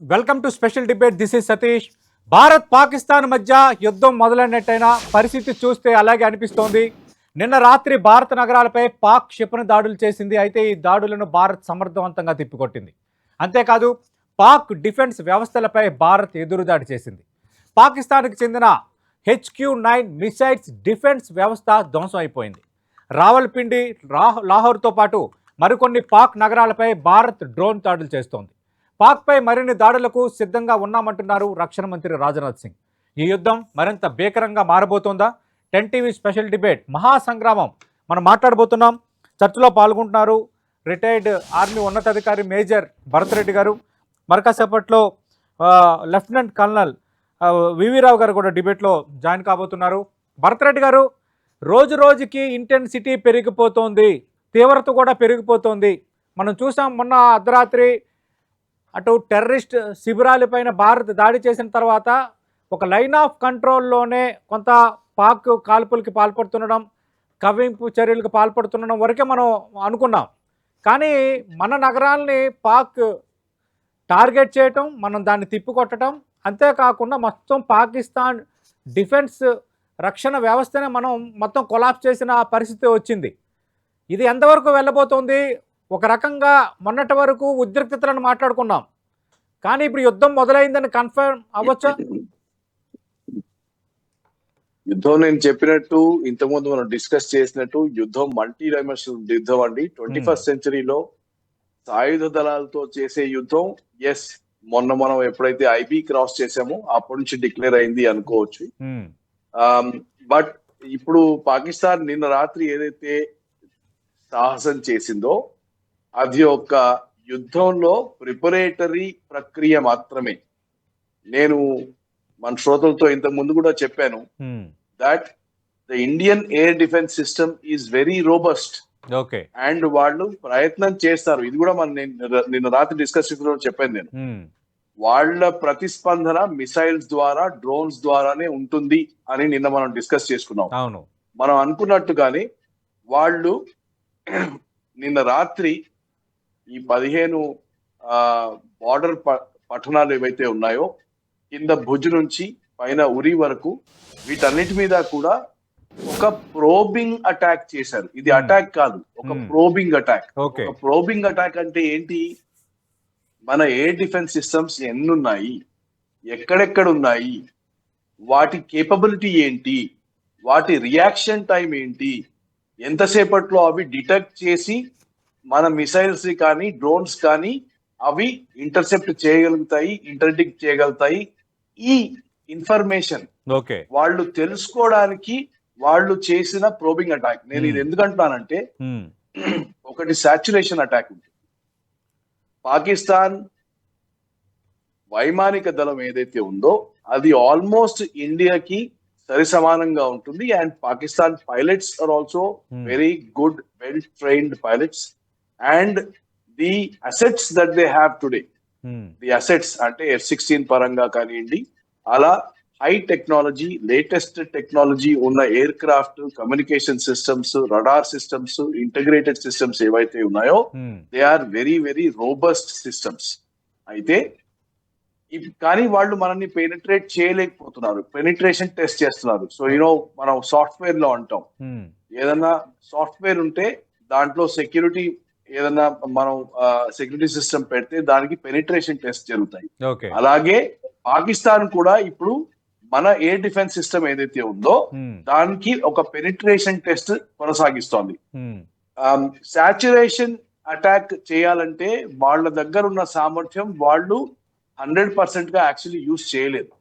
Welcome to special debate. This is Satish Bharat Pakistan మధ్య యుద్ధం మొదలైనట్టయినా పరిస్థితి చూస్తే అలాగే అనిపిస్తోంది. నిన్న రాత్రి భారత నగరాలపై పాక్ క్షిపణి దాడులు చేసింది. అయితే ఈ దాడులను భారత్ సమర్థవంతంగా తిప్పికొట్టింది. అంతేకాదు పాక్ డిఫెన్స్ వ్యవస్థలపై భారత్ ఎదురుదాడి చేసింది. పాకిస్తాన్కి చెందిన హెచ్క్యూ నైన్ మిసైల్స్ డిఫెన్స్ వ్యవస్థ ధ్వంసం అయిపోయింది. రావల్పిండి రా లాహోర్తో పాటు మరికొన్ని పాక్ నగరాలపై భారత్ డ్రోన్ దాడులు చేస్తోంది. పాక్పై మరిన్ని దాడులకు సిద్ధంగా ఉన్నామంటున్నారు రక్షణ మంత్రి రాజ్నాథ్ సింగ్. ఈ యుద్ధం మరింత భీకరంగా మారబోతోందా? టెన్ టీవీ స్పెషల్ డిబేట్ మహాసంగ్రామం. మనం మాట్లాడబోతున్నాం. చర్చలో పాల్గొంటున్నారు రిటైర్డ్ ఆర్మీ ఉన్నతాధికారి మేజర్ భరత్ రెడ్డి గారు. మరకాసేపట్లో లెఫ్టినెంట్ కల్నల్ వివిరావు గారు కూడా డిబేట్లో జాయిన్ కాబోతున్నారు. భరత్ రెడ్డి గారు రోజు రోజుకి ఇంటెన్సిటీ పెరిగిపోతోంది. తీవ్రత కూడా పెరిగిపోతోంది. మనం చూసాం మొన్న అర్ధరాత్రి అటు టెర్రరిస్ట్ శిబిరాలపైన భారత్ దాడి చేసిన తర్వాత ఒక లైన్ ఆఫ్ కంట్రోల్లోనే కొంత పాక్ కాల్పులకి పాల్పడుతుండడం కవ్వింపు చర్యలకు పాల్పడుతుండడం వరకే మనం అనుకున్నాం. కానీ మన నగరాల్ని పాక్ టార్గెట్ చేయటం మనం దాన్ని తిప్పికొట్టడం అంతేకాకుండా మొత్తం పాకిస్తాన్ డిఫెన్స్ రక్షణ వ్యవస్థనే మనం మొత్తం కొలాప్స్ చేసిన పరిస్థితి వచ్చింది. ఇది ఎంతవరకు వెళ్ళబోతోంది? ఒక రకంగా మొన్నటి వరకు ఉద్రిక్తతలను మాట్లాడుకున్నాం. కానీ ఇప్పుడు యుద్ధం మొదలైందని కన్ఫర్మ్ అవ్వచ్చా? యుద్ధం నేను చెప్పినట్టు ఇంతకుముందు మనం డిస్కస్ చేసినట్టు యుద్ధం మల్టీ డైమెన్షనల్ యుద్ధం అండి. ట్వంటీ ఫస్ట్ సెంచరీలో సాయుధ దళాలతో చేసే యుద్ధం ఎస్ మొన్న మనం ఎప్పుడైతే ఐబీ క్రాస్ చేసామో అప్పటి నుంచి డిక్లేర్ అయింది అనుకోవచ్చు. బట్ ఇప్పుడు పాకిస్తాన్ నిన్న రాత్రి ఏదైతే సాహసం చేసిందో అది ఒక యుద్ధంలో ప్రిపరేటరీ ప్రక్రియ మాత్రమే. నేను మన శ్రోతలతో ఇంతకు ముందు కూడా చెప్పాను that the Indian air defence system is very robust okay and వాళ్ళు ప్రయత్నం చేస్తారు. ఇది కూడా మన నేను నిన్న రాత్రి డిస్కస్ చెప్పాను నేను. ఉమ్, వాళ్ళ ప్రతిస్పందన మిసైల్స్ ద్వారా డ్రోన్స్ ద్వారానే ఉంటుంది అని నిన్న మనం డిస్కస్ చేసుకున్నాం. అవును. మనం అనుకున్నట్టుగానే వాళ్ళు నిన్న రాత్రి ఈ పదిహేను బార్డర్ పట్టణాలు ఏవైతే ఉన్నాయో కింద భుజ్ నుంచి పైన ఉరి వరకు వీటన్నిటి మీద కూడా ఒక ప్రోబింగ్ అటాక్ చేశారు. ఇది Hmm. అటాక్ కాదు ఒక Hmm. ప్రోబింగ్ అటాక్ ఓకే ఒక ప్రోబింగ్ అటాక్ అంటే ఏంటి? మన ఎయిర్ డిఫెన్స్ సిస్టమ్స్ ఎన్ని ఉన్నాయి? ఎక్కడెక్కడ ఉన్నాయి? వాటి కేపబిలిటీ ఏంటి? వాటి రియాక్షన్ టైం ఏంటి? ఎంతసేపట్లో అవి డిటెక్ట్ చేసి మన మిసైల్స్ కానీ డ్రోన్స్ కానీ అవి ఇంటర్సెప్ట్ చేయగలుగుతాయి ఇంటర్డిక్ట్ చేయగలుగుతాయి. ఈ ఇన్ఫర్మేషన్ ఓకే. వాళ్ళు తెలుసుకోవడానికి వాళ్ళు చేసిన ప్రోబింగ్ అటాక్ నేను ఇది Hmm. ఎందుకంటున్నానంటే ఉమ్, ఒకటి సాచురేషన్ అటాక్ ఉంటుంది పాకిస్తాన్ వైమానిక దళం ఏదైతే ఉందో అది ఆల్మోస్ట్ ఇండియాకి సరి సమానంగా ఉంటుంది. And Pakistan pilots are also Hmm. Very good well trained pilots and the assets that they have today the assets అంటే ఎఫ్ సిక్స్టీన్ పరంగా కానివ్వండి అలా హై టెక్నాలజీ లేటెస్ట్ టెక్నాలజీ ఉన్న aircraft communication systems radar systems integrated systems ఏవైతే ఉన్నాయో they are very very robust systems అయితే కానీ వాళ్ళు మనల్ని పెనిట్రేట్ చేయలేకపోతున్నారు. పెనిట్రేషన్ టెస్ట్ చేస్తున్నారు. సో యూనో మనం సాఫ్ట్వేర్లో అంటాం. ఉమ్, ఏదన్నా సాఫ్ట్వేర్ ఉంటే దాంట్లో సెక్యూరిటీ ఏదన్నా మనం సెక్యూరిటీ సిస్టమ్ పెడితే దానికి పెనిట్రేషన్ టెస్ట్ జరుగుతాయి. అలాగే పాకిస్తాన్ కూడా ఇప్పుడు మన ఎయిర్ డిఫెన్స్ సిస్టమ్ ఏదైతే ఉందో దానికి ఒక పెనిట్రేషన్ టెస్ట్ కొనసాగిస్తోంది. సాచురేషన్ అటాక్ చేయాలంటే వాళ్ళ దగ్గర ఉన్న సామర్థ్యం వాళ్ళు హండ్రెడ్ పర్సెంట్గా యాక్చువల్లీ యూజ్ చేయలేదు.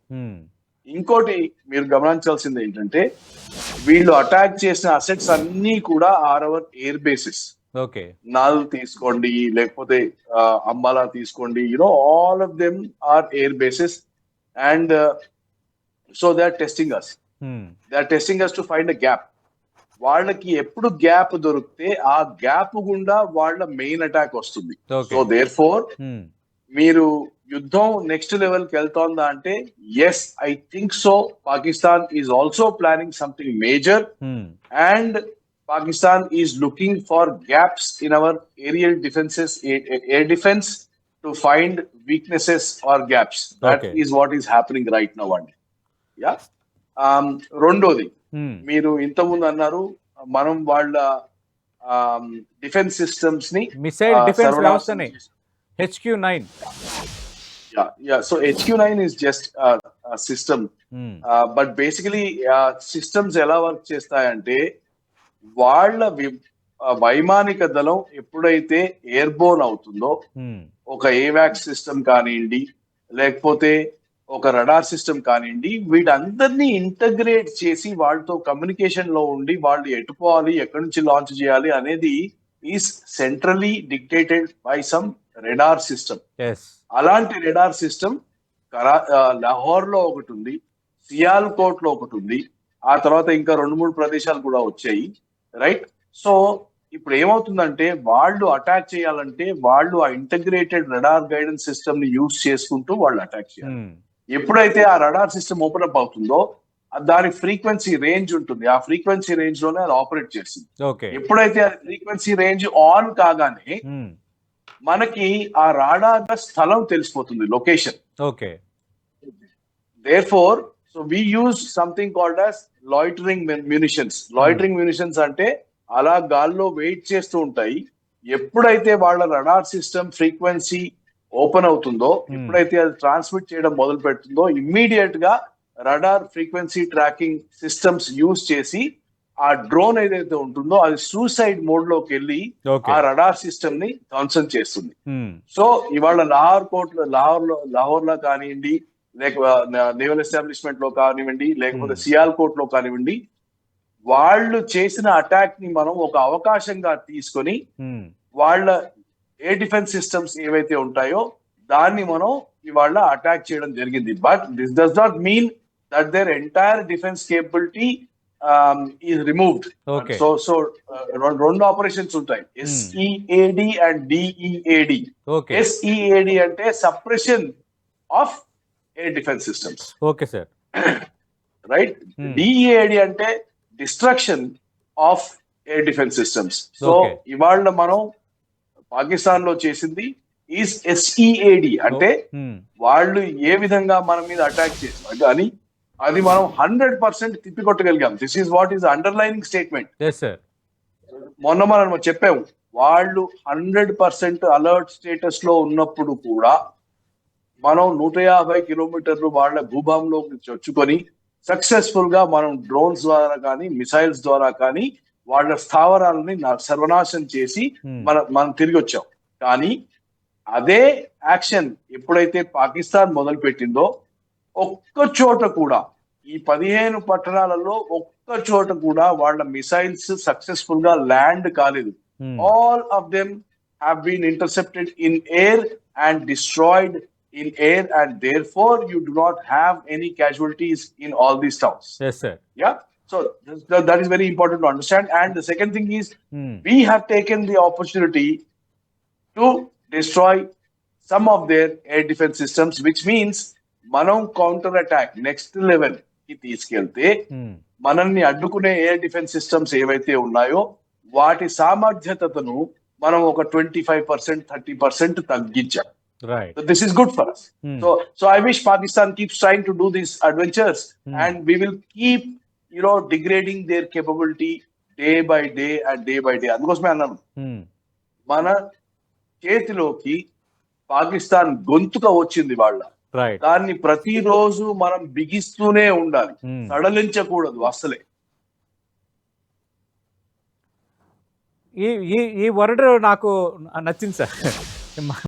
ఇంకోటి మీరు గమనించాల్సింది ఏంటంటే వీళ్ళు అటాక్ చేసిన అసెట్స్ అన్ని కూడా are our air bases Nal తీసుకోండి లేకపోతే అంబాలా తీసుకోండి. You know all of them are air bases and so they are testing us they are testing us to find a gap వాళ్ళకి ఎప్పుడు గ్యాప్ దొరికితే ఆ గ్యాప్ గుండా వాళ్ళ మెయిన్ అటాక్ వస్తుంది. సో దేర్ ఫోర్ మీరు యుద్ధం నెక్స్ట్ లెవెల్కి వెళ్తోందా అంటే yes I think so Pakistan is also planning something major and Pakistan is looking for gaps in our aerial defenses, air, defense to find weaknesses or gaps that Okay. Is what is happening right now అండి yeah Um, రెండోది Hmm. మీరు ఇంతకుముందు అన్నారు మనం వాళ్ళ defence సిస్టమ్స్ని missile uh, defence వ్యవస్థని HQ nine Yeah, yeah. So HQ9 is just uh, a system, uh, but basically uh, systems ఎలా వర్క్ చేస్తాయంటే వాళ్ళ వైమానిక దళం ఎప్పుడైతే ఎయిర్బోర్న్ అవుతుందో ఒక ఏవాక్స్ సిస్టమ్ కానివ్వండి లేకపోతే ఒక రడార్ సిస్టమ్ కానివ్వండి వీటందరినీ ఇంటగ్రేట్ చేసి వాళ్ళతో కమ్యూనికేషన్లో ఉండి వాళ్ళు ఎటుపోవాలి ఎక్కడి నుంచి లాంచ్ చేయాలి అనేది is centrally dictated by some radar system. అలాంటి రెడార్ సిస్టమ్ కరా లాహోర్లో ఒకటి ఉంది సియాల్ కోట్లో ఒకటి ఉంది ఆ తర్వాత ఇంకా రెండు మూడు ప్రదేశాలు కూడా వచ్చాయి. రైట్ సో ఇప్పుడు ఏమవుతుందంటే వాళ్ళు అటాక్ చేయాలంటే వాళ్ళు ఆ ఇంటగ్రేటెడ్ రడార్ గైడెన్స్ సిస్టమ్ని యూజ్ చేసుకుంటూ వాళ్ళు అటాక్ చేయాలి. ఎప్పుడైతే ఆ రడార్ సిస్టమ్ ఓపెన్ అప్ అవుతుందో దాని ఫ్రీక్వెన్సీ రేంజ్ ఉంటుంది. ఆ ఫ్రీక్వెన్సీ రేంజ్లోనే అది ఆపరేట్ చేస్తుంది. ఎప్పుడైతే ఆ ఫ్రీక్వెన్సీ రేంజ్ ఆన్ కాగానే మనకి ఆ రాడార్ స్థలం తెలిసిపోతుంది location okay therefore so we use something called as loitering munitions loitering munitions అంటే అలా గాల్లో వెయిట్ చేస్తూ ఉంటాయి. ఎప్పుడైతే వాళ్ళ రడార్ సిస్టమ్ ఫ్రీక్వెన్సీ ఓపెన్ అవుతుందో Hmm. ఎప్పుడైతే అది ట్రాన్స్మిట్ చేయడం మొదలు పెడుతుందో ఇమ్మీడియట్గా radar frequency tracking systems use చేసి ఆ డ్రోన్ ఏదైతే ఉంటుందో అది సూసైడ్ మోడ్లోకి వెళ్ళి ఆ రడార్ సిస్టమ్ని ధ్వంసం చేస్తుంది. సో ఇవాళ లాహోర్ కోర్ట్ లాహోర్లో లాహోర్లో కానివ్వండి లేక నేవల్ ఎస్టాబ్లిష్మెంట్లో కానివ్వండి లేకపోతే Hmm. సియాల్ కోర్ట్లో కానివ్వండి వాళ్ళు చేసిన అటాక్ని మనం ఒక అవకాశంగా తీసుకొని వాళ్ళ ఎయిర్ డిఫెన్స్ సిస్టమ్స్ ఏవైతే ఉంటాయో దాన్ని మనం ఇవాళ అటాక్ చేయడం జరిగింది. But this does not mean that their entire defence capability is removed so so రెండు ఆపరేషన్స్ ఉంటాయి. SEAD and DEAD SEAD E అంటే suppression of defence systems okay sir right Hmm. DEAD అంటే destruction of air defence systems so. ఇవాళ మనం పాకిస్తాన్లో చేసింది is ఎస్ఈఏడి అంటే వాళ్ళు ఏ విధంగా మన మీద అటాక్ చేస్తారు కానీ అది మనం hundred percent తిప్పికొట్టగలిగాం. This is what is underlining statement మొన్న మనం చెప్పాము వాళ్ళు హండ్రెడ్ పర్సెంట్ అలర్ట్ స్టేటస్లో ఉన్నప్పుడు కూడా మనం నూట యాభై కిలోమీటర్లు వాళ్ళ భూభాగంలోకి చొచ్చుకొని సక్సెస్ఫుల్గా మనం డ్రోన్స్ ద్వారా కానీ మిసైల్స్ ద్వారా కానీ వాళ్ళ స్థావరాలని సర్వనాశనం చేసి మన మనం తిరిగి వచ్చాం. కానీ అదే యాక్షన్ ఎప్పుడైతే పాకిస్తాన్ మొదలు పెట్టిందో ఒక్క చోట కూడా ఈ పదిహేను పట్టణాలలో ఒక్క చోట కూడా వాళ్ళ మిసైల్స్ సక్సెస్ఫుల్గా ల్యాండ్ కాలేదు. All of them have been intercepted in air and destroyed in air and therefore you do not have any casualties in all these towns yes sir yeah so th- that is very important to understand and the second thing is we have taken the opportunity to destroy some of their air defense systems which means మనం counter attack next level కి తీసుకెళ్తే మనల్ని అడ్డుకునే air defence systems ఏవైతే ఉన్నాయో వాటి సామర్థ్యతను మనం ఒక twenty five percent thirty percent తగ్గించాం right this is good for us so so I wish Pakistan keeps trying to do these adventures and we will keep you know degrading their capability day by day and day by day అందుకోసమే అన్నాను. మన చేతిలోకి పాకిస్తాన్ గొంతుక వచ్చింది వాళ్ళ. దాన్ని ప్రతిరోజు మనం బిగిస్తూనే ఉండాలి. సడలించకూడదు అసలే ఈ ఈ ఈ వర్డ్ నాకు నచ్చింది సార్.